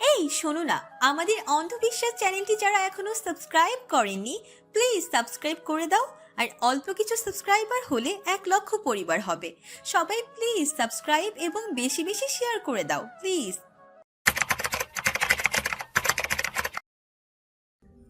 এই শোনো না আমাদের অন্ধবিশ্বাস চ্যানেলটি যারা এখনও সাবস্ক্রাইব করেননি, প্লিজ সাবস্ক্রাইব করে দাও, আর অল্প কিছু সাবস্ক্রাইবার হলে এক লক্ষ পরিবার হবে। সবাই প্লিজ সাবস্ক্রাইব এবং বেশি বেশি শেয়ার করে দাও, please.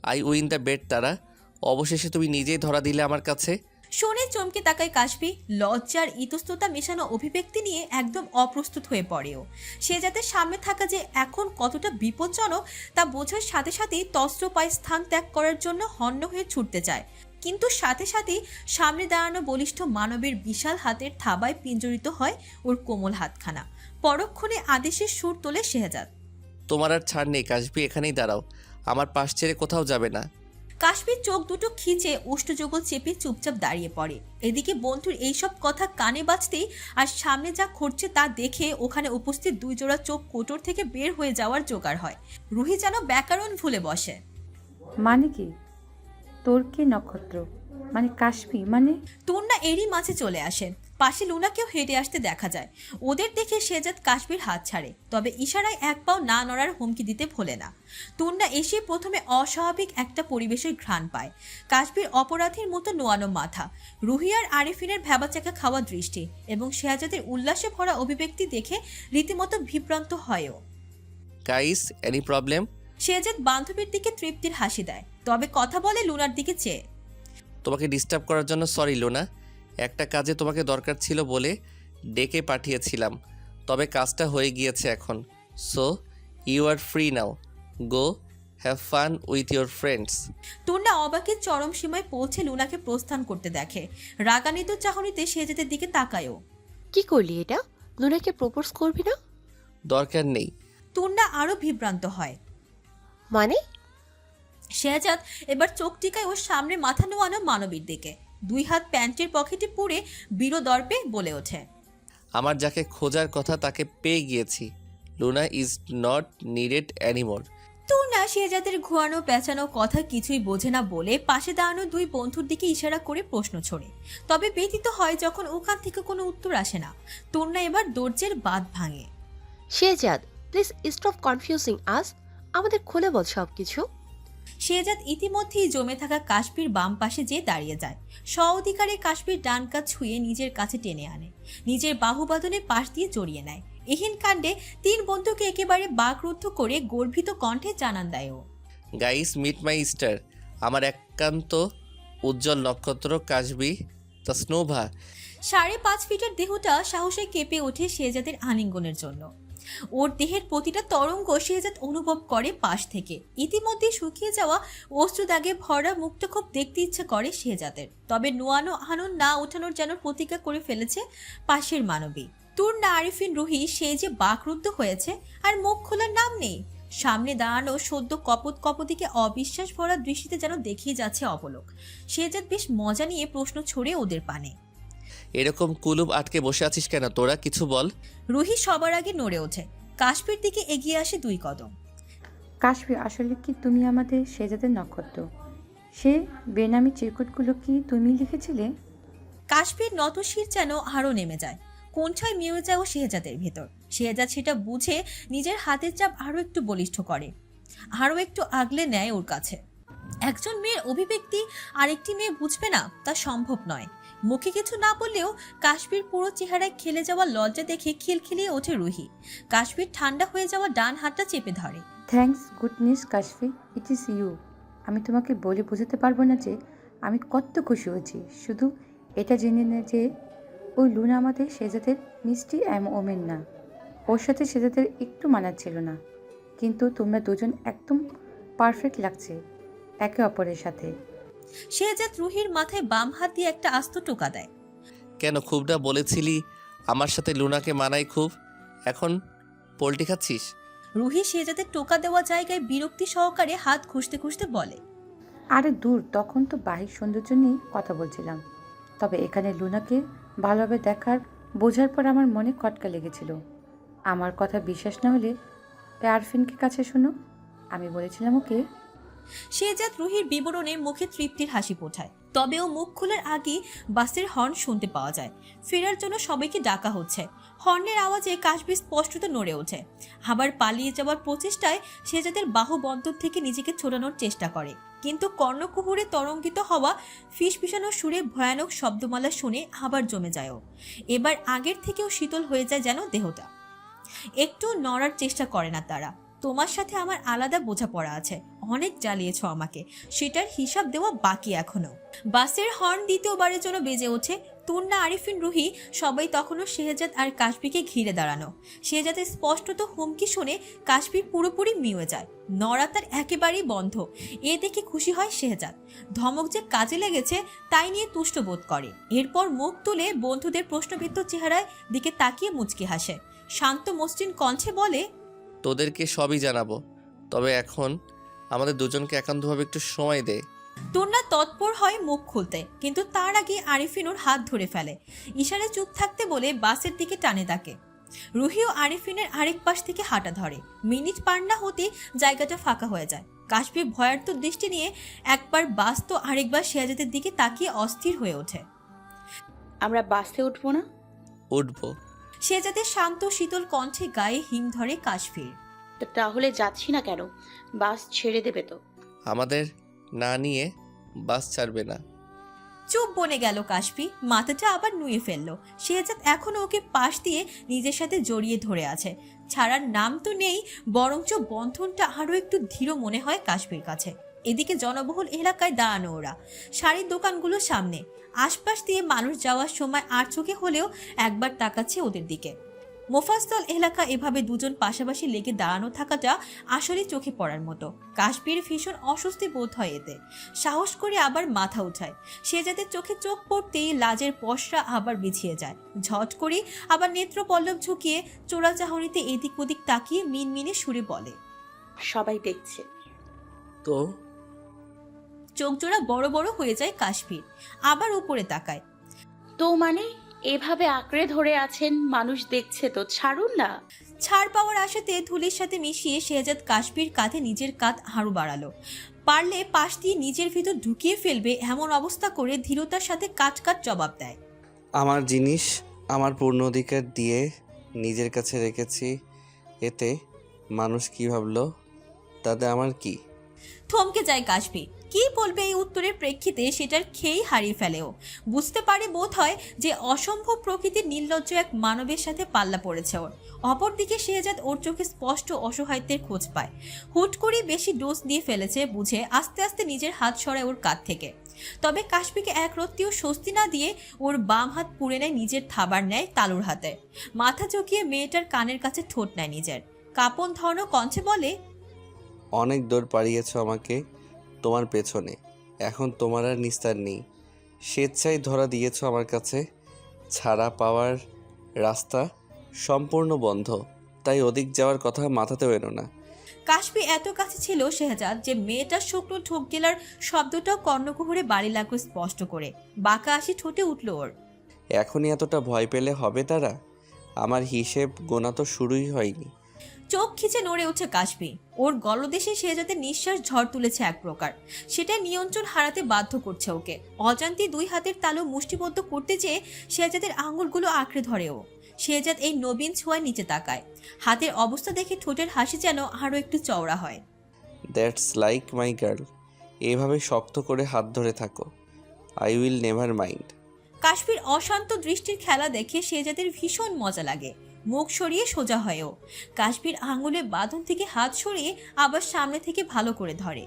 I win the bet তারা। অবশেষে তুমি নিজেই ধরা দিলে আমার কাছে। শোনে চমকে তাকায় কাশবি লজ্জার ইতস্ততা মেশানো অভিব্যক্তি নিয়ে একদম অপ্রস্তুত হয়ে পড়েও। সে যাতে সামনে থাকা যে এখন কতটা বিপজ্জনক, তা বোঝার সাথে সাথেই তস্ত্র পায়ে স্থান ত্যাগ করার জন্য হন্য হয়ে ছুটতে চায়। কিন্তু সাথে সাথেই সামনে দাঁড়ানো বলিষ্ঠ মানবের বিশাল হাতের থাবায় পিঞ্জরিত হয় ওর কোমল হাতখানা। পরক্ষণে আদেশের সুর তোলে শেহজাদ। তোমার আর ছাড় নেই কাশবি এখানেই দাঁড়াও। আমার পাশ ছেড়ে কোথাও যাবে না। কাশ্মীর চোখ দুটো খিচে উষ্ঠযোগল চেপে চুপচাপ দাঁড়িয়ে পড়ে। এদিকে বন্ধুর এইসব কথা কানে বাজতেই আর সামনে যা ঘটছে তা দেখে ওখানে উপস্থিত দুই জোড়া চোখ কোটর থেকে বের হয়ে যাওয়ার জোগাড় হয়। রুহি যেন ব্যাকরণ ভুলে বসে। মানে কি? তোর কি নক্ষত্র? মানে কাশবি মানে? তুন্না এরই মাঝে চলে আসেন পাশে লুনাকেও হেঁটে আসতে দেখা যায়। ওদের দেখে শেজাদ কাশ্মীর হাত ছাড়ে তবে ইশারায় এক পাও না নড়ার হুমকি দিতে ভোলে না। তুন্না এসে প্রথমে অস্বাভাবিক একটা পরিবেশের ঘ্রাণ পায়। কাশ্মীর অপরাধীর মতো নোয়ানো মাথা রুহিয়ার আর আরিফিনের ভ্যাবাচাকা খাওয়া দৃষ্টি এবং শেহাজাদের উল্লাসে ভরা অভিব্যক্তি দেখে রীতিমতো বিভ্রান্ত হয়ও। গাইস এনি প্রবলেম শেহাজাদ বান্ধবীর দিকে তৃপ্তির হাসি দেয় তবে কথা বলে লুনার দিকে চেয়ে। তোমাকে ডিস্টার্ব করার জন্য সরি লোনা। একটা কাজে তোমাকে দরকার ছিল বলে ডেকে পাঠিয়েছিলাম। তবে কাজটা হয়ে গিয়েছে এখন। So you are free now go have fun with your friends Tunda অবাকের চরম সীমায় পৌঁছে লুনাকে প্রস্থান করতে দেখে। রাগান্বিত চাহনিতে শেজাদের দিকে তাকায়ও। কি করলি এটা? লুনাকে প্রপোজ করবি না? দরকার নেই। টুন্ডা আরও বিভ্রান্ত হয়। মানে? শেহজাদ এবার চোখ টিকায় ওর সামনে মাথা নোয়ানো মানবীর দিকে। দুই হাত প্যান্টের পকেটে পুরে বীর দর্পে বলে ওঠে। আমার যাকে খোঁজার কথা তাকে পেয়ে গিয়েছি। Luna is not needed anymore. Tunda শেহজাদের ঘুয়ানো পেঁচানো কথা কিছুই বোঝে না বলে পাশে দাঁড়ানো দুই বন্ধুর দিকে ইশারা করে প্রশ্ন ছড়ে। তবে ব্যতীত হয় যখন ওখান থেকে কোনো উত্তর আসে না টুন্ডা এবার দরজের বাদ ভাঙে। Shehzad please stop confusing us আমাদের খুলে বল সব কিছু শেহজাদ ইতিমধ্যেই জমে থাকা কাশ্মীর বাম পাশে যেয়ে দাঁড়িয়ে যায়। স্ব অধিকারে কাশ্মীর ডান কাজ ছুঁয়ে নিজের কাছে টেনে আনে। নিজের বাহুবাদনে পাশ দিয়ে জড়িয়ে নেয়। এহেন কাণ্ডে তিন বন্ধুকে একেবারে বাকরুদ্ধ করে গর্বিত কণ্ঠে জানান দেয় ও। গাইস মিট মাই স্টার আমার একান্ত উজ্জ্বল নক্ষত্র কাশবি তা স্নোভা সাড়ে পাঁচ ফিটের দেহটা সাহসে কেঁপে ওঠে শেহজাদের আলিঙ্গনের জন্য। ওর দেহের প্রতিটা তরঙ্গ শেহজাদ অনুভব করে পাশ থেকে। ইতিমধ্যে শুকিয়ে যাওয়া অস্ত্র দাগে ভরা মুখটা খুব দেখতে ইচ্ছে করে শেহজাদের তবে নোয়ানো আনন্দ না ওঠানোর যেন প্রতিজ্ঞা করে ফেলেছে পাশের মানবী। তুর না আরিফিন রুহি, সে যে বাকরুদ্ধ হয়েছে, আর মুখ খোলার নাম নেই। সামনে দাঁড়ানো সদ্য কপত কপতিকে অবিশ্বাস ভরা দৃষ্টিতে যেন দেখিয়ে যাচ্ছে অপলক শেহজাদ বেশ মজা নিয়ে প্রশ্ন ছড়ে ওদের পানে। এরকম কুলুপ আটকে বসে আছিস কেন? তোরা কিছু বল। রুহি সবার আগে নড়ে ওঠে। কাশ্মীর দিকে এগিয়ে আসে দুই কদম। কাশ্মীর আসলে কি তুমি আমাদের সেজাদের নক্ষত্র? সে বেনামি চিরকুটগুলো কি তুমি লিখেছিলে? কাশ্মীর নতশির যেন আরও নেমে যায়। কোনঠায় মিয়ে যায় ও শেহজাদের ভেতর। শেহজাদ সেটা বুঝে নিজের হাতের চাপ আরও একটু বলিষ্ঠ করে। আরও একটু আগলে নেয় ওর কাছে। একজন মেয়ের অভিব্যক্তি আরেকটি মেয়ে বুঝবে না তা সম্ভব নয়। মুখে কিছু না বললেও কাশ্মীর পুরো চেহারায় খেলে যাওয়া লজ্জা দেখে খিলখিলিয়ে ওঠে রুহি। কাশ্মীর ঠান্ডা হয়ে যাওয়া ডান হাতটা চেপে ধরে। Thanks goodness Kashfi it is you আমি তোমাকে বলে বোঝাতে পারব না যে আমি কত খুশি হয়েছি। শুধু এটা জেনে না যে ওই লুনা আমাদের সেজাদের মিষ্টি এম ওমেন না। ওর সাথে সেজাদের একটু মানাচ্ছিল না। কিন্তু তোমরা দুজন একদম পারফেক্ট লাগছে। একে অপরের সাথে। শেহজাদ রুহির মাথায় বাম হাত দিয়ে একটা আস্ত টোকা দেয়। কেন খুবটা বলেছিলি? আমার সাথে লুনাকে মানাই খুব। এখন পোলট্রি খাচ্ছিস? রুহি শেহজাদের টোকা দেওয়া জায়গায় বিরক্তি সহকারে হাত খুঁজতে খুঁজতে বলে আরে দূর তখন তো বাহির সৌন্দর্য নিয়ে কথা বলছিলাম। তবে এখানে লুনাকে ভালোভাবে দেখার বোঝার পর আমার মনে খটকা লেগেছিল। আমার কথা বিশ্বাস না হলে আরফিনকে কাছে শোনো। আমি বলেছিলাম ওকে শেহজাদ রুহির বিবরণে মুখে তৃপ্তির হাসি পোঠায় তবে ও মুখ খোলার আগেই বাসের হর্ন শুনতে পাওয়া যায়। ফেরার জন্য সবাইকে ডাকা হচ্ছে। হর্নের আওয়াজে কাশবি স্পষ্টত নড়ে ওঠে। আবার পালিয়ে যাওয়ার প্রচেষ্টায় সে যাদের বাহু বন্ধন থেকে নিজেকে ছোটানোর চেষ্টা করে। কিন্তু কর্ণকুহুরে তরঙ্গিত হওয়া ফিস ফিসানো সুরে ভয়ানক শব্দমালা শুনে আবার জমে যায় ও। এবার আগের থেকেও শীতল হয়ে যায় যেন দেহটা। একটু নড়ার চেষ্টা করে না তারা। তোমার সাথে আমার আলাদা বোঝাপড়া আছে। অনেক জ্বালিয়েছ আমাকে। সেটার হিসাব দেওয়া বাকি এখনও। বাসের হর্ন দ্বিতীয়বারের জন্য বেজে ওঠে। তুন্না, আরিফিন, রুহি সবাই তখনও শেহজাদ আর কাশবিকে ঘিরে দাঁড়ানো। শেহজাদের স্পষ্টত হুমকি শুনে কাশবি পুরোপুরি মিয়ে যায়। নড়া তার একেবারেই বন্ধ। এ দেখে খুশি হয় শেহজাদ। ধমক যে কাজে লেগেছে তাই নিয়ে তুষ্ট বোধ করে। এরপর মুখ তুলে বন্ধুদের প্রশ্নবিদ্ধ চেহারায় দিকে তাকিয়ে মুচকি হাসে। শান্ত মসৃণ কণ্ঠে বলে তোদেরকে সবই জানাব। তবে এখন আমাদের দুজনকে একান্তভাবে একটু সময় দে। তুন্না তৎপর হয় মুখ খুলতে কিন্তু তার আগে আরিফিন ওর হাত ধরে ফেলে। ইশারে চুপ থাকতে বলে বাসের দিকে টানে তাকে। রুহিও আরিফিনের আরেক পাশ থেকে হাঁটা ধরে। মিনিট পার না হতে জায়গাটা ফাঁকা হয়ে যায়। কাশ্মীর ভয়ার্থ দৃষ্টি নিয়ে একবার বাস তো আরেকবার শেয়াজাদের দিকে তাকিয়ে অস্থির হয়ে ওঠে। আমরা বাসে উঠবো না? উঠবো। শেয়াজাদের শান্ত শীতল কণ্ঠে গায়ে হিম ধরে কাশ্মীর তো তাহলে যাচ্ছি না কেন? বাস ছেড়ে দেবে তো। আমাদের না নিয়ে বাস ছাড়বে না। চুপ বনে গেল কাশপি মাথাটা আবার নুয়ে ফেলল। শেহজাদ এখনও ওকে পাশ দিয়ে নিজের সাথে জড়িয়ে ধরে আছে। ছাড়ার নাম তো নেই বরঞ্চ বন্ধনটা আরও একটু ধীর মনে হয় কাশপির কাছে। এদিকে জনবহুল এলাকায় দাঁড়ানো ওরা। শাড়ির দোকানগুলোর সামনে। আশপাশ দিয়ে মানুষ যাওয়ার সময় আর চোখে হলেও একবার তাকাচ্ছে ওদের দিকে। মোফাস্তল এলাকা এভাবে দুজন পাশাপাশি লেগে দাঁড়ানো থাকাটা আসলে চোখে পড়ার মতো। কাশ্মীর ভীষণ অস্বস্তি বোধ হয় এতে সাহস করে আবার মাথা উঠায়। সে যাতে চোখে চোখ পড়তেই লাজের পশরা আবার বিছিয়ে যায়। ঝট করে আবার নেত্র পল্লব ঝুঁকিয়ে চোরা চাহনিতে এদিক ওদিক তাকিয়ে মিনমিনে সুরে বলে সবাই দেখছে। তো? চোখ জোড়া বড় বড় হয়ে যায় কাশ্মীর। আবার উপরে তাকায়। তো মানে এভাবে আঁকড়ে ধরে আছেন মানুষ দেখছে তো ছাড়ুন না। ছাড় পাওয়ার আশাতে ধুলির সাথে মিশিয়ে শেহজাদ কাশ্মীর কাঁধে নিজের কাঁধ হাড়ু বাড়ালো। পারলে পাশ দিয়ে নিজের ভিতর ঢুকিয়ে ফেলবে এমন অবস্থা করে ধীরতার সাথে কাট কাট জবাব দেয়। আমার জিনিস আমার পূর্ণ অধিকার দিয়ে নিজের কাছে রেখেছি এতে মানুষ কি ভাবলো তাতে আমার কি? থমকে যায় কাশবি কি বলবে এই উত্তরের প্রেক্ষিতে সেটার খেয়েই হারিয়ে ফেলেও। বুঝতে পারে বোধ হয় যে অসম্ভব প্রকৃতির নির্লজ্জ এক মানবের সাথে পাল্লা পড়েছে ওর। অপরদিকে শেহজাদ ওর চোখে স্পষ্ট অসহায়ত্বের খোঁজ পায়। হুট করে বেশি ডোজ দিয়ে ফেলেছে বুঝে আস্তে আস্তে নিজের হাত সরায় ওর কাঁধ থেকে। তবে কাশ্মীকে এক রত্তিও স্বস্তি না দিয়ে ওর বাম হাত পুড়ে নেয় নিজের থাবার নেয় তালুর হাতে। মাথা চকিয়ে মেয়েটার কানের কাছে ঠোঁট নেয় নিজের। কাপন ধরনো কঞ্চে বলে, অনেক দৌড় পাড়িয়েছ আমাকে। তোমার পেছনে। এখন তোমার আর নিস্তার নেই। স্বেচ্ছায় ধরা দিয়েছ আমার কাছে। ছাড়া পাওয়ার রাস্তা সম্পূর্ণ বন্ধ। তাই ওদিক যাওয়ার কথা মাথাতেও এনো না। কাশ্মী এত কাছে ছিল শেহজাদ যে মেয়েটার শুকনো ঠোক গেলার শব্দটাও কর্ণকুহরে বাড়ি লাগল স্পষ্ট করে। বাঁকা আসি ঠোঁটে উঠল ওর। এখনই এতটা ভয় পেলে হবে তারা? আমার হিসেব গোনা তো শুরুই হয়নি। চোখ খিচে নড়ে উঠছে কাশ্মী ওর গলদেশে শেহজাদের নিঃশ্বাস ঝড় তুলেছে এক প্রকার। সেটা নিয়ন্ত্রণ হারাতে বাধ্য করছে ওকে। অজান্তি দুই হাতের তালু মুষ্টিবদ্ধ করতে চেয়ে শেহজাদের আঙুলগুলো আঁকড়ে ধরে ও। শেহজাদ এই নবীন ছোঁয়ায় নিচে তাকায়। হাতের অবস্থা দেখে ঠোঁটের হাসি যেন আরও একটু চওড়া হয়। That's like my girl. এভাবে শক্ত করে হাত ধরে থাকো। I will never mind. Kashmir অশান্ত দৃষ্টির খেলা দেখে শেহজাদের ভীষণ মজা লাগে। মুখ সরিয়ে সোজা হয়েও। কাশ্মীর আঙুলে বাঁধন থেকে হাত সরিয়ে আবার সামনে থেকে ভালো করে ধরে।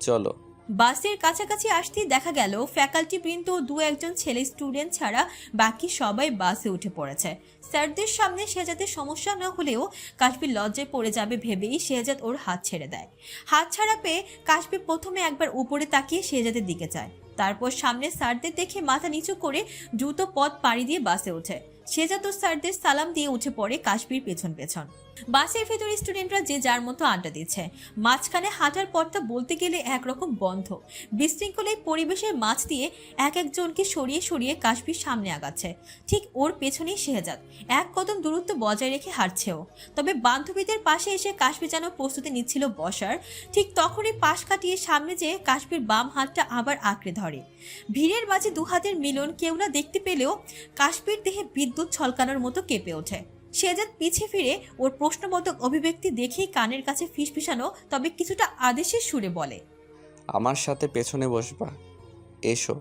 চলো। বাসের কাছাকাছি আসতেই দেখা গেল ফ্যাকাল্টি বৃন্দ ও দু একজন ছেলে স্টুডেন্ট ছাড়া বাকি সবাই বাসে উঠে পড়েছে। স্যারদের সামনে শেহজাদের সমস্যা না হলেও কাশ্মীর লজ্জায় পড়ে যাবে ভেবেই শেহজাদ ওর হাত ছেড়ে দেয়। হাত ছাড়া পেয়ে কাশ্মীর প্রথমে একবার উপরে তাকিয়ে শেহজাদের দিকে যায়। তারপর সামনে স্যারদের দেখে মাথা নিচু করে দ্রুত পথ পাড়ি দিয়ে বাসে ওঠে। শেজাদ সারদের সালাম দিয়ে উঠে পড়ে কাশ্মীর পেছন পেছন। বাসের ভেতর স্টুডেন্টরা যে যার মতো আড্ডা দিচ্ছে। মাঝখানে হাঁটার পথটা বলতে গেলে একরকম বন্ধ। বিশৃঙ্খল এই পরিবেশের মাঝ দিয়ে এক একজনকে সরিয়ে সরিয়ে কাশ্মীর সামনে আগাচ্ছে। ঠিক ওর পেছনেই শেহজাদ। এক কদম দূরত্ব বজায় রেখে হাঁটছেও। তবে বান্ধবীদের পাশে এসে কাশ্মীর যেন প্রস্তুতি নিচ্ছিল বসার, ঠিক তখনই পাশ কাটিয়ে সামনে যেয়ে কাশ্মীর বাম হাতটা আবার আঁকড়ে ধরে। ভিড়ের মাঝে দু হাতের মিলন কেউ না দেখতে পেলেও কাশ্মীর দেহে বিদ্যুৎ ছলকানোর মতো কেঁপে ওঠে। শেজাদ পিছে ফিরে ওর প্রশ্নবোধক অভিব্যক্তি দেখেই কানের কাছে ফিসফিসানো তবে কিছুটা আদেশের সুরে বলে, আমার সাথে পেছনে বসবা। এসো।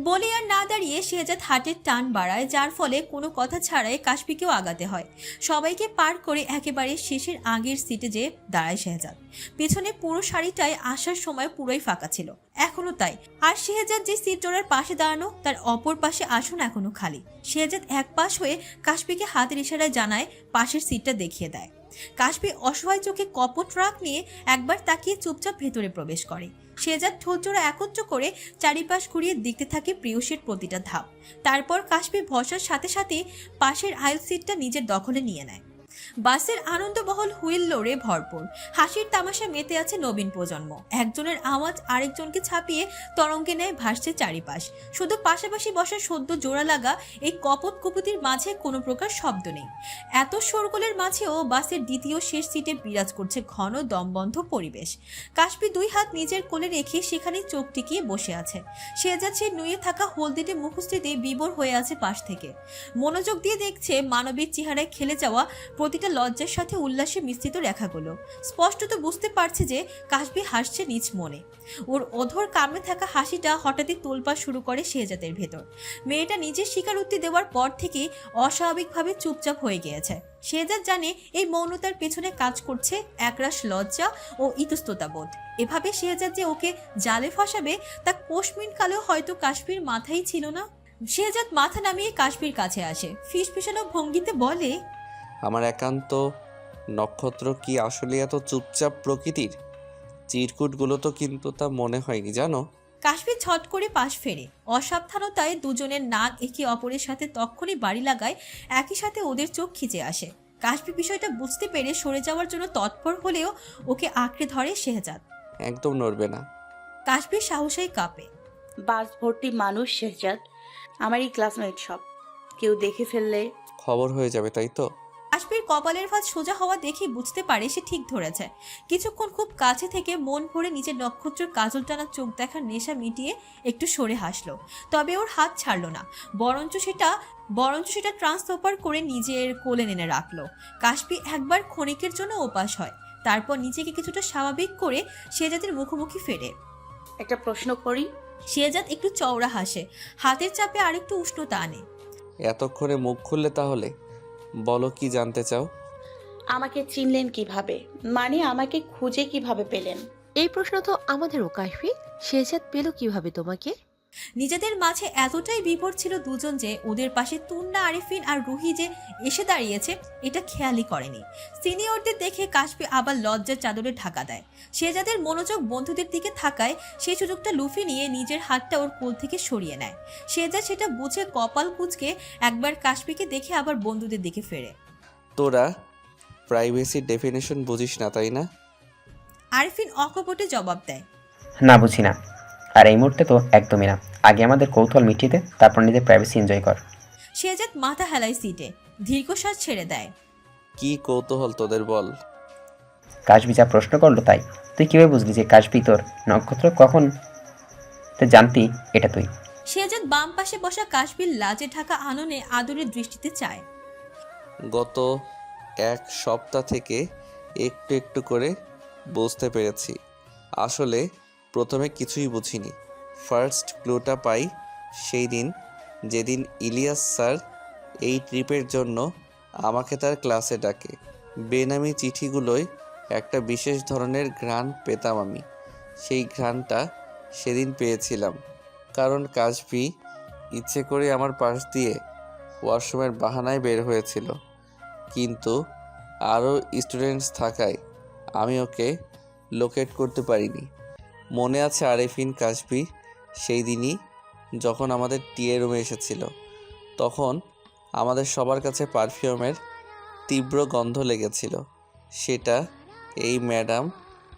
বলে আর না দাঁড়িয়ে শেহজাদ হাটের টান বাড়ায়, যার ফলে কোনো কথা ছাড়াই কাশ্মীরকেও আগাতে হয়। সবাইকে পার করে একেবারে শেষের আগের সিটে যে দাঁড়ায় শেহজাদ। পেছনে পুরো শাড়িটায় আসার সময় পুরোই ফাঁকা ছিল। এখনও তাই। আর শেহজাদ যে সিট জোড়ার পাশে দাঁড়ানো, তার অপর পাশে আসন এখনও খালি। শেহজাদ এক পাশ হয়ে কাশ্মীরকে হাতের ইশারায় জানায়, পাশের সিটটা দেখিয়ে দেয়। কাশ্মীর অসহায় চোখে কপট রাগ নিয়ে একবার তাকিয়ে চুপচাপ ভেতরে প্রবেশ করে। শেজাদ ঠোঁচড়া একত্র করে চারিপাশ ঘুরিয়ে দেখতে থাকে প্রিয়সের প্রতিটা ধাপ। তারপর কাশ্মীর ভসার সাথে সাথে পাশের আইল সিটটা নিজের দখলে নিয়ে নেয়। বাসের আনন্দবহল হুইল লোড়ে ভরপুর। হাসির তামাশা মেতে আছে নবীন প্রজন্ম। একজনের আওয়াজ আরেকজনকে ছাপিয়ে তরঙ্গে নেয় ভাসছে চারিপাশ। শুধু পাশাপাশি বসা সদ্য জোড়া লাগা এই কপট কুপুতির মাঝে কোনো প্রকার শব্দ নেই। এত শোরগোলের মাঝেও বাসের দ্বিতীয় শেষ সিটে বিরাজ করছে ঘন দমবন্ধ পরিবেশ। কাশ্মীর দুই হাত নিজের কোলে রেখে সেখানে চোখ টিকিয়ে বসে আছে। সে যাচ্ছে নুয়ে থাকা হলদিটে মুখস্থিতে বিবর হয়ে আছে পাশ থেকে। মনোযোগ দিয়ে দেখছে মানবীর চেহারায় খেলে যাওয়া প্রতিটা লজ্জার সাথে উল্লাসে মিশ্রিত রেখাগুলো। স্পষ্টত বুঝতে পারছে যে কাশবি হাসছে নিজ মনে। ওর অধর কামে থাকা হাসিটা হঠাৎই তোলপা শুরু করে শেহজাদের ভেতর। মেয়েটা নিজের স্বীকারোক্তি দেওয়ার পর থেকেই অস্বাভাবিকভাবে চুপচাপ হয়ে গিয়েছে। শেহজাদ জানে এই মৌনতার পেছনে কাজ করছে একরাশ লজ্জা ও ইতস্ততা বোধ। এভাবে শেহজাদ যে ওকে জালে ফাঁসাবে, তা কোশমিন কালেও হয়তো কাশ্মীর মাথায় ছিল না। শেহজাদ মাথা নামিয়ে কাশ্মীর কাছে আসে। ফিস ফিসানো ভঙ্গিতে বলে আমার একান্ত নক্ষত্র কি আসলে এত চুপচাপ প্রকৃতির? চিরকুটগুলো তো কিন্তু তা মনে হয়নি জানো? কাশ্মীর ছট করে পাশ ফেরে। অসাবধানতায় দুজনের নাক একে অপরের সাথে তক্ষণই বাড়ি লাগায় একই সাথে ওদের চোখ খিচে আসে। কাশ্মীর বিষয়টা বুঝতে পেরে সরে যাওয়ার জন্য তৎপর হলেও ওকে আঁকড়ে ধরে শেহজাদ। একদম নড়বে না। কাশ্মীর সাহসেই কাঁপে। বাস ভর্তি মানুষ শেহজাদ। আমারই ক্লাসমেট সব। কেউ দেখে ফেললে খবর হয়ে যাবে তাই তো? কাশ্মীর কপালের ভাঁজ সোজা হওয়া দেখে বুঝতে পারে সে ঠিক ধরেছে। কিছুক্ষণ খুব কাছে থেকে মন ভরে নিজের নক্ষত্রের কাজল টানা চোখ দেখার নেশা মিটিয়ে একটু সরে হাসলো। তবে ওর হাত ছাড়লো না। বরঞ্চ সেটা বরঞ্চ সেটা ট্রান্সফার করে নিজের কোলে নেনে রাখল। কাশ্মীর একবার ক্ষণিকের জন্য ওপাস হয়। তারপর নিজেকে কিছুটা স্বাভাবিক করে শেজাদের মুখোমুখি ফেরে। একটা প্রশ্ন করি। শেজাদ একটু চওড়া হাসে। হাতের চাপে আরেকটু উষ্ণতা আনে। এতক্ষণে মুখ খুললে তাহলে? বলো কি জানতে চাও? আমাকে চিনলেন কীভাবে? মানে আমাকে খুঁজে কীভাবে পেলেন? এই প্রশ্ন তো আমাদেরও কাশফি। শেহজাদ পেল কীভাবে তোমাকে? নিজেদের মাঝে এতটাই বিভোর ছিল দুজন যে ওদের পাশে তুন্না আরিফিন আর রুহি যে এসে দাঁড়িয়েছে এটা খেয়ালই করেনি। সিনিয়রদের দেখে কাশপি আবার লজ্জার চাদরে ঢাকা দেয়। সে যাদের মনোযোগ বন্ধুদের দিকে থাকায় সেই সুযোগটা লুফি নিয়ে নিজের হাতটা ওর কোল থেকে সরিয়ে নেয়। সে যা সেটা বুঝে কপাল কুচকে একবার কাশপিকে দেখে আবার বন্ধুদের দিকে ফেরে। তোরা প্রাইভেসির ডেফিনেশন বুঝিস না তাই না? আরিফিন অকপটে জবাব দেয়। না বুঝি না। আর এই মুহূর্তে তো একদমই না। আগে আমাদের কৌতূহল মিটিয়ে দে তারপর নিজের প্রাইভেসি এনজয় কর। শেজাদ মাথা হেলায় সিটে দীর্ঘশ্বাস ছেড়ে দেয়। কি কৌতূহল তোদের বল? কাশবি যা প্রশ্ন করল তাই। তুই কীভাবে বুঝলি যে কাশবি তোর নক্ষত্র? কখন? তো জানতি এটা তুই। শেজাদ বাম পাশে বসা কাশবির লাজে ঢাকা আননে আদরের দৃষ্টিতে চায়। গত এক সপ্তাহ থেকে একটু একটু করে বুঝতে পেরেছি। আসলে প্রথমে কিছুই বুঝিনি। ফার্স্ট ক্লুটা পাই সেই দিন, যেদিন ইলিয়াস স্যার এই ট্রিপের জন্য আমাকে তার ক্লাসে ডাকে। বেনামি চিঠিগুলোয় একটা বিশেষ ধরনের ঘ্রাণ পেতাম আমি। সেই ঘ্রাণটা সেদিন পেয়েছিলাম। কারণ কাজভি ইচ্ছে করে আমার পাশ দিয়ে ওয়াশরুমের বাহানায় বের হয়েছিল। কিন্তু আরও স্টুডেন্টস থাকায় আমি ওকে লোকেট করতে পারিনি। মনে আছে আরেফিন কাশবি সেই দিনই যখন আমাদের টিএ রুমে এসেছিল। তখন আমাদের সবার কাছে পারফিউমের তীব্র গন্ধ লেগেছিল। সেটা এই ম্যাডাম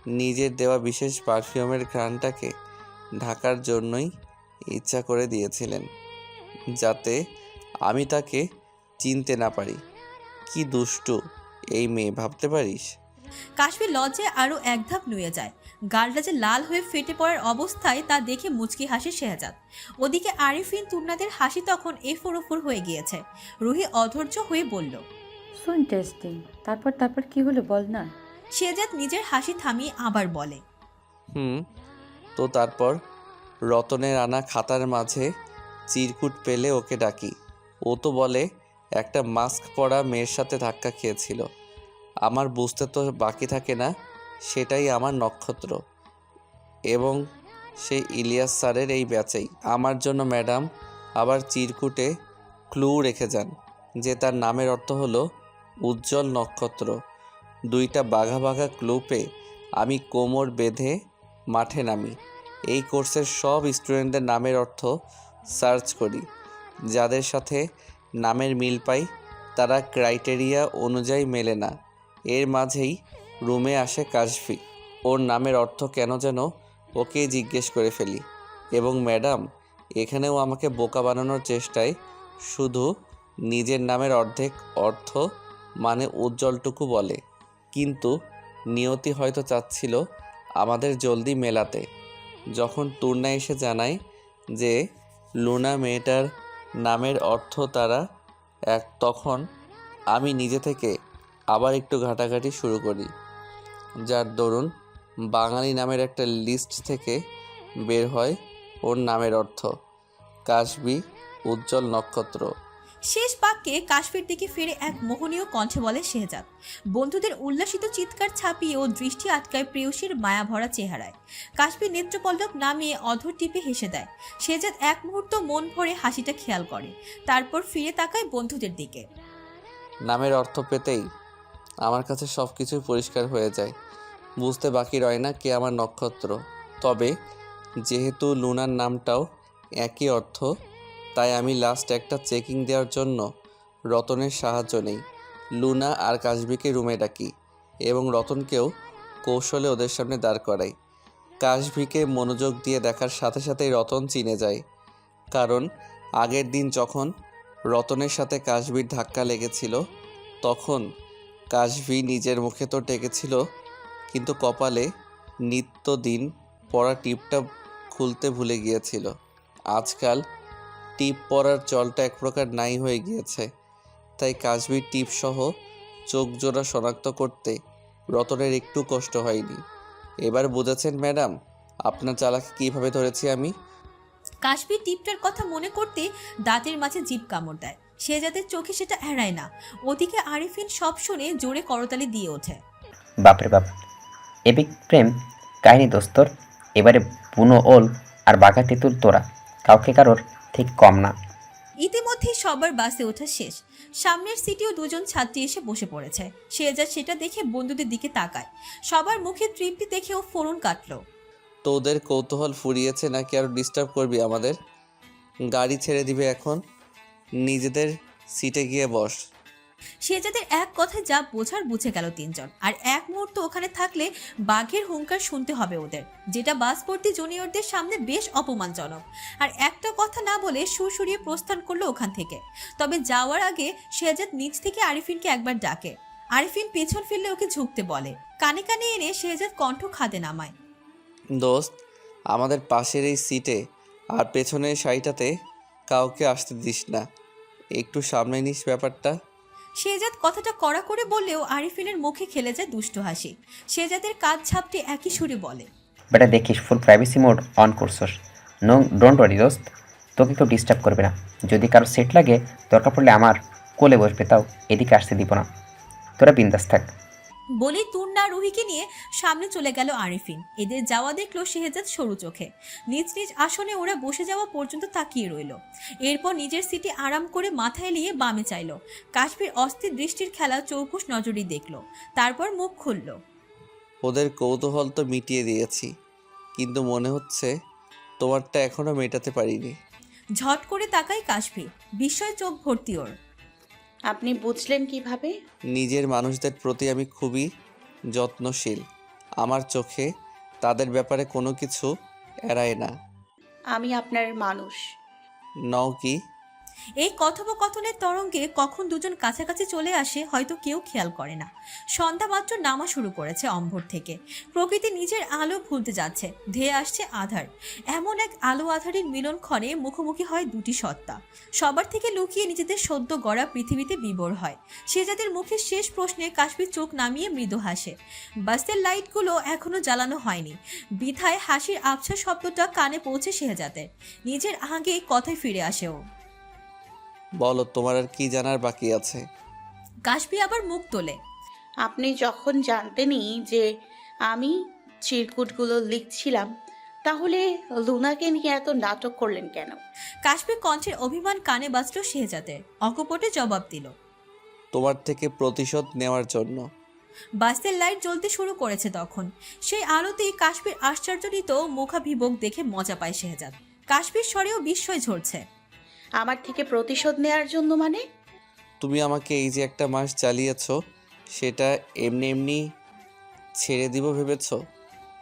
নিজের দেওয়া বিশেষ পারফিউমের ঘ্রাণটাকে ঢাকার জন্যই ইচ্ছা করে দিয়েছিলেন, যাতে আমি তাকে চিনতে না পারি। কি দুষ্টু এই মেয়ে, ভাবতে পারিস? কাশ্মীর লজ্জায় আরও এক ধাপ নুয়ে যায়। গালটা যে লাল হয়ে ফেটে পড়ার অবস্থায় তা দেখে মুচকি হাসে শেহজাদ। ওদিকে আরিফিন তুর্নাদের হাসি তখন এফোর ওফোর হয়ে গিয়েছে। রুহি অধৈর্য হয়ে বলল সো ইন্টারেস্টিং তারপর তারপর কি হলো বল না? শেহজাদ নিজের হাসি থামিয়ে আবার বলে হুম তো তারপর? রতনের আনা খাতার মাঝে চিরকুট পেলে ওকে ডাকি। ও তো বলে একটা মাস্ক পরা মেয়ের সাথে ধাক্কা খেয়েছিল। আমার বুঝতে তো বাকি থাকে না। সেটাই আমার নক্ষত্র। এবং সেই ইলিয়াস স্যারের এই ব্যাচেই। আমার জন্য ম্যাডাম আবার চিরকুটে ক্লু রেখে যান, যে তার নামের অর্থ হলো উজ্জ্বল নক্ষত্র। দুইটা বাঘা বাঘা ক্লু পেয়ে আমি কোমর বেঁধে মাঠে নামি। এই কোর্সের সব স্টুডেন্টদের নামের অর্থ সার্চ করি। যাদের সাথে নামের মিল পাই, তারা ক্রাইটেরিয়া অনুযায়ী মেলে না। এর মাঝেই রুমে আসে কাশফি ওর নামের অর্থ কেন যেন ওকেই জিজ্ঞেস করে ফেলি। এবং ম্যাডাম, এখানেও আমাকে বোকা বানানোর চেষ্টায় শুধু নিজের নামের অর্ধেক অর্থ মানে উজ্জ্বলটুকু বলে। কিন্তু নিয়তি হয়তো চাচ্ছিল আমাদের জলদি মেলাতে। যখন তুর্না এসে জানায় যে লুনা মেয়েটার নামের অর্থ তারা এক, তখন আমি নিজে থেকে আবার একটু ঘাটাঘাটি শুরু করি। যার দরুন বাঙালি নামের একটা লিস্ট থেকে বের হয় ওর নামের অর্থ কাশবি উজ্জ্বল নক্ষত্র। শেষ বাক্যে কাশ্মীর দিকে ফিরে এক মোহনীয় কণ্ঠে বলে শেহজাদ বন্ধুদের উল্লাসিত চিৎকার ছাপিয়ে ও দৃষ্টি আটকায় প্রেয়সীর মায়াভরা চেহারায়। কাশ্মীর নেত্রপল্লব নামিয়ে অধর টিপে হেসে দেয় শেহজাদ এক মুহূর্ত মন ভরে হাসিটা খেয়াল করে তারপর ফিরে তাকায় বন্ধুদের দিকে। নামের অর্থ পেতেই আমার কাছে সব কিছুই পরিষ্কার হয়ে যায়। বুঝতে বাকি রয় না কে আমার নক্ষত্র। তবে যেহেতু লুনার নামটাও একই অর্থ, তাই আমি লাস্ট একটা চেকিং দেওয়ার জন্য রতনের সাহায্য নেই। লুনা আর কাশবিকে রুমে ডাকি এবং রতনকেও কৌশলে ওদের সামনে দাঁড় করাই। কাশবিকে মনোযোগ দিয়ে দেখার সাথে সাথেই রতন চিনে যায়। কারণ আগের দিন যখন রতনের সাথে কাশবির ধাক্কা লেগেছিল, তখন কাশবি নিজের মুখে তো ডেকেছিল কিন্তু কপালে নিত্যদিন পরা টিপটা খুলতে ভুলে গিয়েছিল। আজকাল টিপ পরার চলটা এক প্রকার নাই হয়ে গিয়েছে, তাই কাশবির টিপ সহ চোখ জোড়া শনাক্ত করতে রতনের একটু কষ্ট হয়নি। এবার বুঝেছেন ম্যাডাম, আপনার চালাকে কীভাবে ধরেছি আমি? কাশ্মীর টিপটার কথা মনে করতে দাঁতের মাঝে জিভ কামড় দেয়। সে যাদের চোখে সেটা এড়ায় না। ওদিকে আরিফিন সব শুনে জোরে করতালি দিয়ে ওঠে। বাপরে বাপ এপিক প্রেম কাহিনী দোস্তর। এবারে বুনো ওল আর বাঘা তেঁতুল তোরা কাউকে কারোর ঠিক কম না। ইতিমধ্যেই সবার বাসে ওঠা শেষ। সামনের সিটেও দুজন ছাত্রী এসে বসে পড়েছে। শেহজাদ সেটা দেখে বন্ধুদের দিকে তাকায়। সবার মুখে তৃপ্তি দেখে ও ফোরন কাটলো। তোদের কৌতূহল ফুরিয়েছে নাকি আর ডিস্টার্ব করবি আমাদের? গাড়ি ছেড়ে দিবে এখন। নিজেদের সিটে গিয়ে বস। শেহজাদের এক কথায় যা বোঝার বুঝে গেল তিনজন। আর এক মুহূর্ত ওখানে থাকলে বাঘের হুঙ্কার শুনতে হবে ওদের যেটা বাসপর্তি জুনিয়রদের সামনে বেশ অপমানজনক। আর একটা কথা না বলে সুর সরিয়ে প্রস্থান করল ওখান থেকে। তবে যাওয়ার আগে শেহজাদ নিচ থেকে আরিফিনকে একবার ডাকে। আরিফিন পেছন ফিরলে ওকে ঝুঁকতে বলে। কানে কানে এনে শেহজাদ কণ্ঠ খাদে নামায়। দোস্ত আমাদের পাশের এই সিটে আর পেছনের সাইটাতে কাউকে আসতে দিস না। একটু সামনে নিস ব্যাপারটা। শেহজাদ কথাটা কড়া করে বললেও আরিফিনের মুখে খেলে যায় দুষ্ট হাসি। শেহজাদের কাজ ছাপটে একই সুরে বলে বেটা দেখিস ফুল প্রাইভেসি মোড অন করছস। নো ডোন্ট ওয়ারি দোস্ত। তোকে কেউ ডিস্টার্ব করবে না। যদি কারও সেট লাগে দরকার পড়লে আমার কোলে বসবে তাও এদিকে আসতে দিব না। তোরা বিন্দাস থাক। বলেই তুন্না রুহিকে নিয়ে সামনে চলে গেল আরিফিন। এদের যাওয়া দেখল শেহজাদ সরু চোখে। নিজ নিজ আসনে ওরা বসে যাওয়া পর্যন্ত তাকিয়ে রইল। এরপর নিজের সিটি আরাম করে মাথায় নিয়ে বামে চাইলো। কাশ্মীর অস্থির দৃষ্টির খেলা চৌকুশ নজরই দেখল। তারপর মুখ খুলল। ওদের কৌতূহল তো মিটিয়ে দিয়েছি। কিন্তু মনে হচ্ছে তোমারটা এখনও মেটাতে পারিনি। ঝট করে তাকাই কাশ্মীর। বিস্ময় চোখ ভর্তি ওর। আপনি বুঝলেন কীভাবে? নিজের মানুষদের প্রতি আমি খুবই যত্নশীল। আমার চোখে তাদের ব্যাপারে কোনো কিছু এড়ায় না। আমি আপনার মানুষ। নও কি? এই কথোপকথনের তরঙ্গে কখন দুজন কাছাকাছি চলে আসে হয়তো কেউ খেয়াল করে না। সন্ধ্যা মাত্র নামা শুরু করেছে অম্বর থেকে। প্রকৃতি নিজের আলো ভুলতে যাচ্ছে, ধেয়ে আসছে আধার। এমন এক আলো আধারের মিলন ক্ষণে মুখোমুখি হয় দুটি সত্তা। সবার থেকে লুকিয়ে নিজেদের সদ্য গড়া পৃথিবীতে বিবর হয়। সে যাদের মুখে শেষ প্রশ্নে কাশ্মীর চোখ নামিয়ে মৃদু হাসে। বাসের লাইটগুলো এখনও জ্বালানো হয়নি। বিথায় হাসির আবছা শব্দটা কানে পৌঁছে শেহজাদের। নিজের আগে কথায় ফিরে আসে ও। বলো তোমার আর কি জানার বাকি আছে? কাশবি আবার মুখ তোলে। আপনি যখন জানতেনই যে আমি চিরকুটগুলো লিখছিলাম তাহলে লুনাকে নিয়ে এত নাটক করলেন কেন? কাশ্মীর কণ্ঠের অভিমান কানে বাজল শেহজাদের অকপটে জবাব দিল। তোমার থেকে প্রতিশোধ নেওয়ার জন্য। বাসের লাইট জ্বলতে শুরু করেছে তখন। সেই আলোতেই কাশ্মীর আশ্চর্যজনিত মুখাভিভোগ দেখে মজা পায় শেহজাদ। কাশ্মীর স্বরেও বিস্ময় ঝরছে। আমার থেকে প্রতিশোধ নেয়ার জন্য মানে? তুমি আমাকে এই যে একটা মাস চালিয়েছ সেটা এমনি এমনি ছেড়ে দিব ভেবেছ?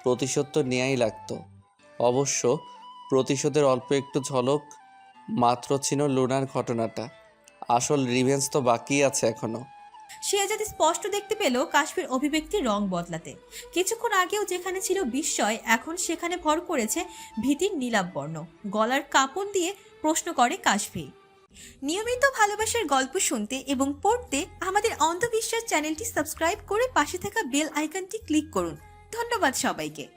প্রতিশোধ তো নেয়াই লাগতো। অবশ্য প্রতিশোধের অল্প একটু ঝলক মাত্র ছিল লুনার ঘটনাটা। আসল রিভেন্স তো বাকি আছে এখনও। শেহজাদ স্পষ্ট দেখতে পেল কাশ্মীর অভিব্যক্তির রং বদলাতে। কিছুক্ষণ আগেও যেখানে ছিল বিস্ময় এখন সেখানে ভর করেছে ভীতির নীলাভ বর্ণ। গলার কাপড় দিয়ে প্রশ্ন করে কাশফি। নিয়মিত ভালোবাসার গল্প শুনতে এবং পড়তে আমাদের অন্ধবিশ্বাস চ্যানেলটি সাবস্ক্রাইব করে পাশে থাকা বেল আইকনটি ক্লিক করুন। ধন্যবাদ সবাইকে।